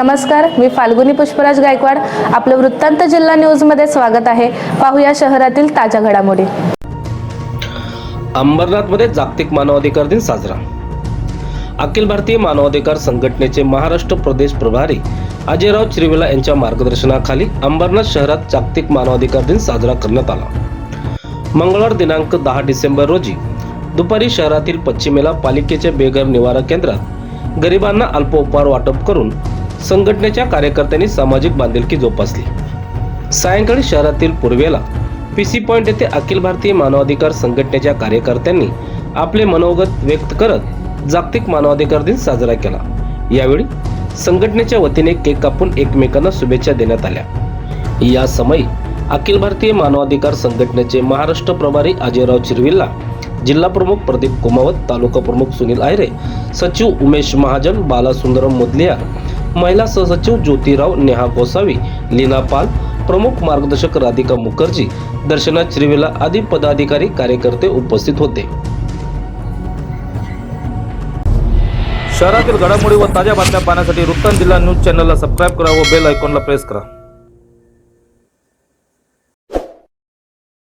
नमस्कार मी फाल्गुनी पुष्पराज गायकवाड. आपलं वृत्तांत जिल्हा न्यूजमध्ये स्वागत आहे. पाहूया शहरातील ताज्या घडामोडी. अंबरनाथमध्ये जागतिक मानवाधिकार दिन साजरा. अखिल भारतीय मानवाधिकार संघटनेचे महाराष्ट्र प्रदेश प्रभारी अजयराव चिरविला यांच्या मार्गदर्शनाखाली अंबरनाथ शहरात जागतिक मानवाधिकार दिन साजरा करण्यात आला. मंगळवार दिनांक दहा डिसेंबर रोजी दुपारी शहरातील पश्चिमेला पालिकेच्या बेघर निवारा केंद्रात गरिबांना अल्पोपहार वाटप करून संघटनेच्या कार्यकर्त्यांनी सामाजिक बांधिलकी जोपासली. सायंकाळी शहरातील पूर्वेला पी सी पॉइंट येथे अखिल भारतीय मानवाधिकार संघटनेच्या कार्यकर्त्यांनी आपले मनोगत व्यक्त करत जागतिक मानवाधिकार दिन साजरा केला. यावेळी संघटनेच्या वतीने केक कापून एकमेकांना शुभेच्छा देण्यात आल्या. या समयी अखिल भारतीय मानवाधिकार संघटनेचे महाराष्ट्र प्रभारी अजयराव चिरविल्ला जिल्हा प्रमुख प्रदीप कुमावत तालुका प्रमुख सुनील आयरे सचिव उमेश महाजन बालासुंदरम मुदलिया महिला सहसचिव ज्योतिराव नेहा गोसावी लीना पाल प्रमुख मार्गदर्शक राधिका मुखर्जी दर्शना श्रीवेला आदी पदाधिकारी कार्यकर्ते उपस्थित होते. शहरातील घडामोडी व ताज्या बातम्या पाहण्यासाठी वृत्तांत जिल्हा न्यूज चॅनलला सबस्क्राईब करा व बेल आयकॉनला प्रेस करा.